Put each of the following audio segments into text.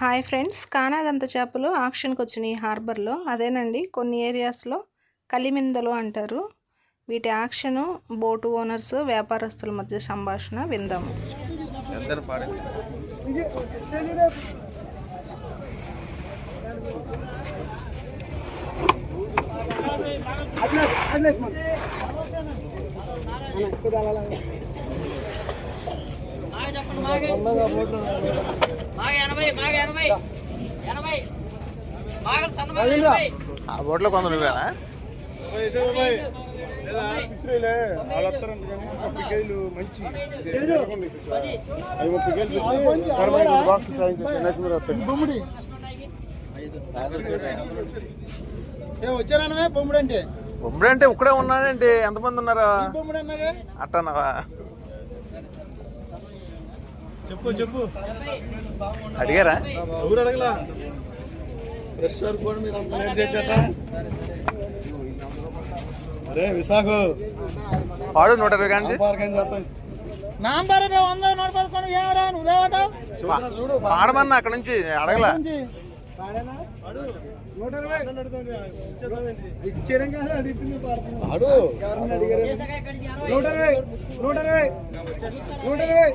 Hi friends. కానాగంత చేపలు ఆక్షన్కి వచ్చినాయి హార్బర్లో. అదేనండి కొన్ని ఏరియాస్లో కలిమిందలు అంటారు. వీటి యాక్షను బోటు ఓనర్స్ వ్యాపారస్తుల మధ్య సంభాషణ విందాము ఎంతని పాడింది ఆ బోట్లో కొంత నువ్వేనా వచ్చానమే బొమ్ముడు అంటే బొమ్మడి అంటే ఇక్కడే ఉన్నానండి ఎంతమంది ఉన్నారా? అట్టన్నావా? చెప్పు చెప్పు. అడిగారా? ఎవరు అడగలా? ఫ్రెష్ కూడా మీరు అంత లేట్ చేసేట. అరే విశాఖ. పాడు నూట ఇరవై కానీ నాంబర్ వంద నూట పదకొండు ఏమరా నువ్వేవటం చూడు పాడమన్నా అక్కడ నుంచి అడగలా. ఇరవై ఇచ్చేయడం కాదు అడుగుతుంది పాడు నూట ఇరవై నూట ఇరవై నూట ఇరవై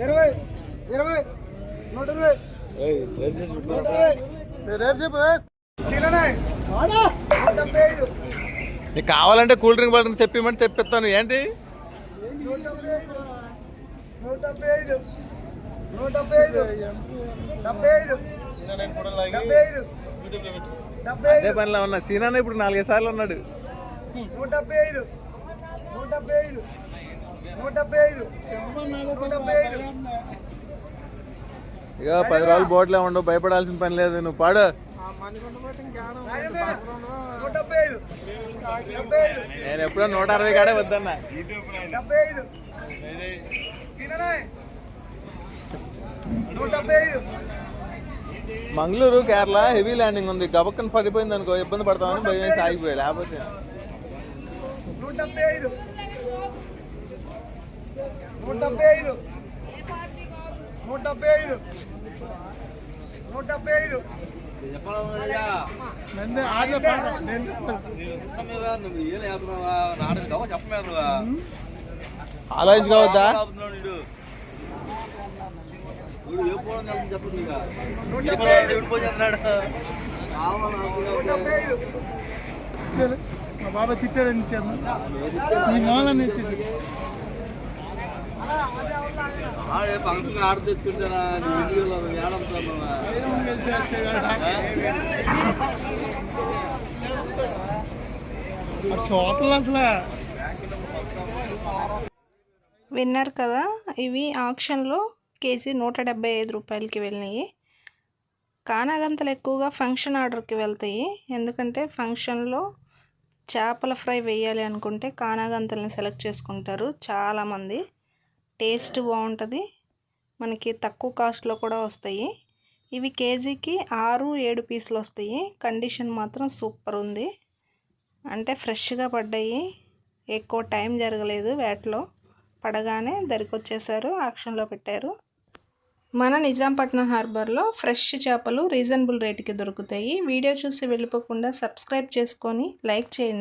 ఇరవై ఇరవై నూట ఇరవై నూట ఇరవై రేపు చెప్పు నీకు కావాలంటే కూల్ డ్రింక్ బాటిల్ తెప్పిమంటే తెప్పిస్తాను. ఏంటి? నూట డెబ్బై ఐదు. నూట డెబ్బై ఐదు. అదే పనిలో ఉన్నా సీనాన్న ఇప్పుడు నాలుగైదు సార్లు ఉన్నాడు నూట డెబ్బై ఐదు నూట డెబ్బై ఐదు నూట డెబ్బై ఐదు నూట డెబ్బై ఐదు ఇక పది రోజులు బోట్లో ఉండవు భయపడాల్సిన పని లేదు నువ్వు పాడు నేను ఎప్పుడో నూట అరవై కాడే వద్దన్నా డెబ్బై ఐదు సీననే నూట డెబ్బై ఐదు మంగళూరు కేరళ హెవీ ల్యాండింగ్ ఉంది. గబక్కన పడిపోయింది అనుకో ఇబ్బంది పడతామని భయం వేసి ఆగిపోయాడు లేకపోతే నూట మా బాబా తిట్టాడని ఇచ్చాను నీ మూలని ఇచ్చేసి ఫంక్షన్ ఆడ తెచ్చుకుంటారా? సోతలు అసలు. విన్నారు కదా ఇవి ఆక్షన్లో కేజీ నూట డెబ్బై ఐదు రూపాయలకి వెళ్ళినాయి. కానాగంతలు ఎక్కువగా ఫంక్షన్ ఆర్డర్కి వెళ్తాయి. ఎందుకంటే ఫంక్షన్లో చేపల ఫ్రై వేయాలి అనుకుంటే కానాగంతల్ని సెలెక్ట్ చేసుకుంటారు చాలామంది. టేస్ట్ బాగుంటుంది. మనకి తక్కువ కాస్ట్లో కూడా వస్తాయి. ఇవి కేజీకి ఆరు ఏడు పీసులు వస్తాయి. కండిషన్ మాత్రం సూపర్ ఉంది. అంటే ఫ్రెష్గా పడ్డాయి. ఎక్కువ టైం జరగలేదు వేటలో. పడగానే దరికొచ్చేసారు ఆక్షన్లో పెట్టారు. మన నిజాంపట్నం హార్బర్లో ఫ్రెష్ చేపలు రీజనబుల్ రేటుకి దొరుకుతాయి. వీడియో చూసి వెళ్ళిపోకుండా సబ్స్క్రైబ్ చేసుకొని లైక్ చేయండి.